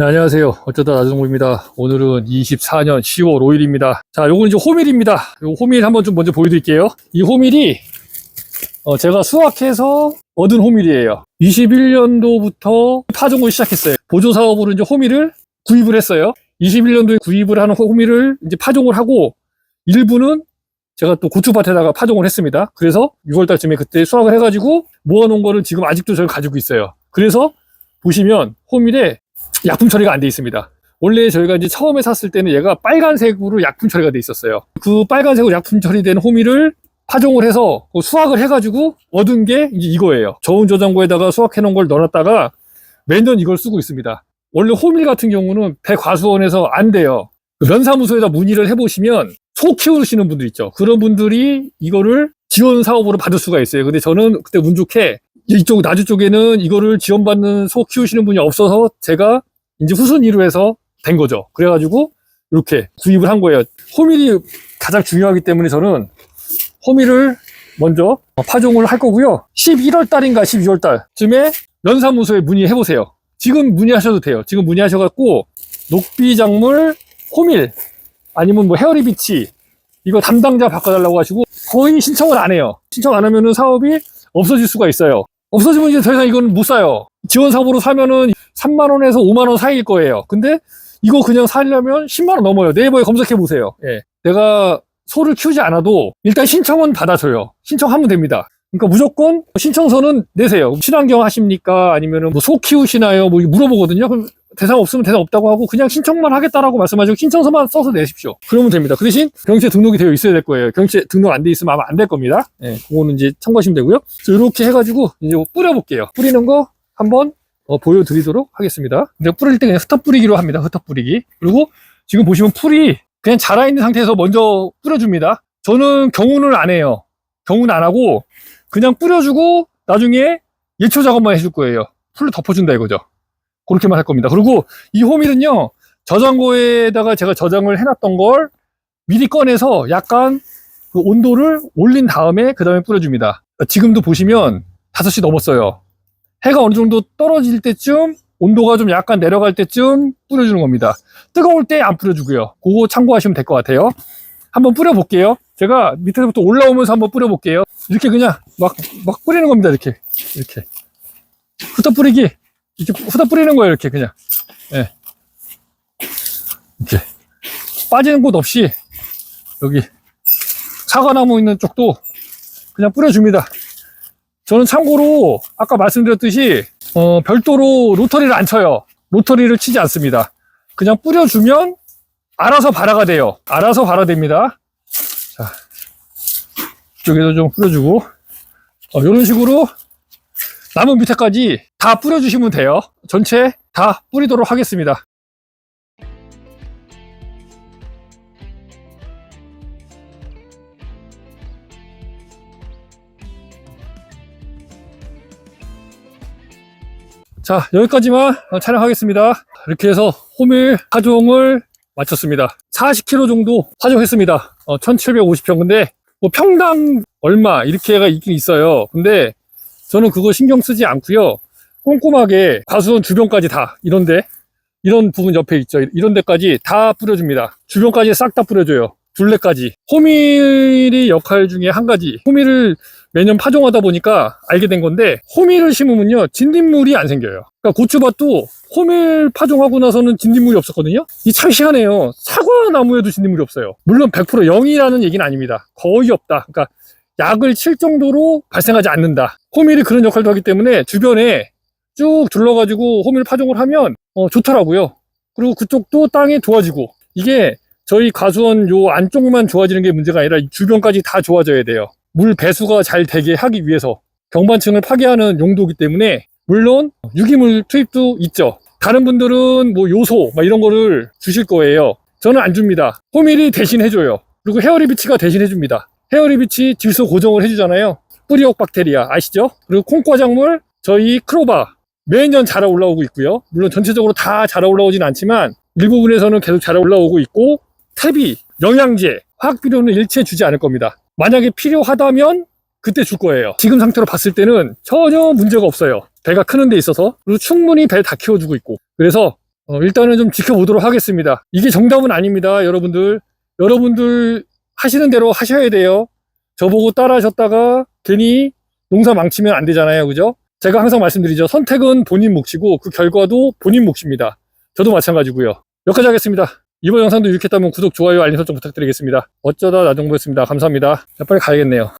네, 안녕하세요. 어쩌다 나중입니다. 오늘은 24년 10월 5일입니다. 자, 요건 이제 호밀입니다. 요 호밀 한번 좀 먼저 보여드릴게요. 이 호밀이 어, 제가 수확해서 얻은 호밀이에요. 21년도부터 파종을 시작했어요. 보조 사업으로 이제 호밀을 구입을 했어요. 21년도에 구입을 하는 호밀을 이제 파종을 하고 일부는 제가 또 고추밭에다가 파종을 했습니다. 그래서 6월달쯤에 그때 수확을 해가지고 모아놓은 거를 지금 아직도 저를 가지고 있어요. 그래서 보시면 호밀에 약품 처리가 안 돼 있습니다. 원래 저희가 이제 처음에 샀을 때는 얘가 빨간색으로 약품 처리가 돼 있었어요. 그 빨간색으로 약품 처리된 호밀을 파종을 해서 그 수확을 해가지고 얻은 게 이제 이거예요. 저온 저장고에다가 수확해 놓은 걸 넣어놨다가 매년 이걸 쓰고 있습니다. 원래 호밀 같은 경우는 배과수원에서 안 돼요. 그 면사무소에다 문의를 해보시면 소 키우시는 분들 있죠. 그런 분들이 이거를 지원 사업으로 받을 수가 있어요. 근데 저는 그때 운 좋게 이쪽 나주 쪽에는 이거를 지원받는 소 키우시는 분이 없어서 제가 이제 후순위로 해서 된 거죠. 그래가지고 이렇게 구입을 한 거예요. 호밀이 가장 중요하기 때문에 저는 호밀을 먼저 파종을 할 거고요. 11월 달인가 12월 달쯤에 면사무소에 문의해 보세요. 지금 문의하셔도 돼요. 지금 문의하셔갖고 녹비작물 호밀 아니면 뭐 헤어리비치 이거 담당자 바꿔달라고 하시고 거의 신청을 안 해요. 신청 안 하면은 사업이 없어질 수가 있어요. 없어지면 이제 더 이상 이건 못 사요. 지원 사업으로 사면은 3만 원에서 5만 원 사이일 거예요. 근데 이거 그냥 사려면 10만 원 넘어요. 네이버에 검색해 보세요. 예. 내가 소를 키우지 않아도 일단 신청은 받아줘요. 신청하면 됩니다. 그러니까 무조건 신청서는 내세요. 친환경 하십니까? 아니면은 뭐 소 키우시나요? 뭐 물어보거든요. 그럼 대상 없으면 대상 없다고 하고 그냥 신청만 하겠다라고 말씀하시고 신청서만 써서 내십시오. 그러면 됩니다. 그 대신 경치에 등록이 되어 있어야 될 거예요. 경치에 등록 안 돼 있으면 아마 안 될 겁니다. 예, 그거는 이제 참고하시면 되고요. 그래서 이렇게 해가지고 이제 뿌려볼게요. 뿌리는 거 한번 어, 보여드리도록 하겠습니다. 근데 뿌릴 때 그냥 흩어 뿌리기로 합니다. 흩어 뿌리기. 그리고 지금 보시면 풀이 그냥 자라있는 상태에서 먼저 뿌려줍니다. 저는 경운을 안 해요. 경운 안 하고 그냥 뿌려주고 나중에 예초 작업만 해줄 거예요. 풀로 덮어준다 이거죠. 그렇게만 할 겁니다. 그리고 이 호밀은요, 저장고에다가 제가 저장을 해놨던 걸 미리 꺼내서 약간 그 온도를 올린 다음에 그 다음에 뿌려줍니다. 지금도 보시면 5시 넘었어요. 해가 어느 정도 떨어질 때쯤 온도가 좀 약간 내려갈 때쯤 뿌려주는 겁니다. 뜨거울 때 안 뿌려주고요. 그거 참고하시면 될 것 같아요. 한번 뿌려볼게요. 제가 밑에서부터 올라오면서 한번 뿌려볼게요. 이렇게 그냥 막, 막 뿌리는 겁니다. 이렇게. 이렇게. 후다 뿌리기. 이렇게 후다 뿌리는 거예요. 이렇게 그냥. 예. 이렇게. 빠지는 곳 없이 여기 사과나무 있는 쪽도 그냥 뿌려줍니다. 저는 참고로 아까 말씀드렸듯이 어, 별도로 로터리를 안 쳐요. 로터리를 치지 않습니다. 그냥 뿌려주면 알아서 발화가 돼요. 알아서 발화됩니다. 자, 이쪽에도 좀 뿌려주고 어, 이런 식으로 나무 밑에까지 다 뿌려주시면 돼요. 전체 다 뿌리도록 하겠습니다. 자, 여기까지만 촬영하겠습니다. 이렇게 해서 호밀 파종을 마쳤습니다. 40kg 정도 파종했습니다. 어, 1750평. 근데 뭐 평당 얼마 이렇게가 있긴 있어요. 근데 저는 그거 신경 쓰지 않고요. 꼼꼼하게 과수원 주변까지 다 이런데 이런 부분 옆에 있죠. 이런 데까지 다 뿌려줍니다. 주변까지 싹 다 뿌려줘요. 둘레까지. 호밀이 역할 중에 한 가지. 호밀을 매년 파종하다 보니까 알게 된 건데 호밀을 심으면요 진딧물이 안 생겨요. 그러니까 고추밭도 호밀 파종하고 나서는 진딧물이 없었거든요. 이 참 희한해요. 사과 나무에도 진딧물이 없어요. 물론 100% 0이라는 얘기는 아닙니다. 거의 없다. 그러니까 약을 칠 정도로 발생하지 않는다. 호밀이 그런 역할도 하기 때문에 주변에 쭉 둘러가지고 호밀 파종을 하면 어, 좋더라고요. 그리고 그쪽도 땅이 좋아지고 이게 저희 과수원 요 안쪽만 좋아지는 게 문제가 아니라 주변까지 다 좋아져야 돼요. 물 배수가 잘 되게 하기 위해서 경반층을 파괴하는 용도이기 때문에 물론 유기물 투입도 있죠. 다른 분들은 뭐 요소 막 이런 거를 주실 거예요. 저는 안 줍니다. 호밀이 대신 해줘요. 그리고 헤어리비치가 대신 해줍니다. 헤어리비치 질소 고정을 해주잖아요. 뿌리옥 박테리아 아시죠? 그리고 콩과작물 저희 크로바 매년 자라 올라오고 있고요. 물론 전체적으로 다 자라 올라오진 않지만 일부분에서는 계속 자라 올라오고 있고 퇴비, 영양제, 화학비료는 일체 주지 않을 겁니다. 만약에 필요하다면 그때 줄 거예요. 지금 상태로 봤을 때는 전혀 문제가 없어요. 배가 크는 데 있어서 그리고 충분히 배 다 키워주고 있고 그래서 어, 일단은 좀 지켜보도록 하겠습니다. 이게 정답은 아닙니다, 여러분들. 여러분들 하시는 대로 하셔야 돼요. 저보고 따라 하셨다가 괜히 농사 망치면 안 되잖아요. 그죠? 제가 항상 말씀드리죠. 선택은 본인 몫이고 그 결과도 본인 몫입니다. 저도 마찬가지고요. 여기까지 하겠습니다. 이번 영상도 유익했다면 구독, 좋아요, 알림 설정 부탁드리겠습니다. 어쩌다 나정보였습니다. 감사합니다. 자, 빨리 가야겠네요.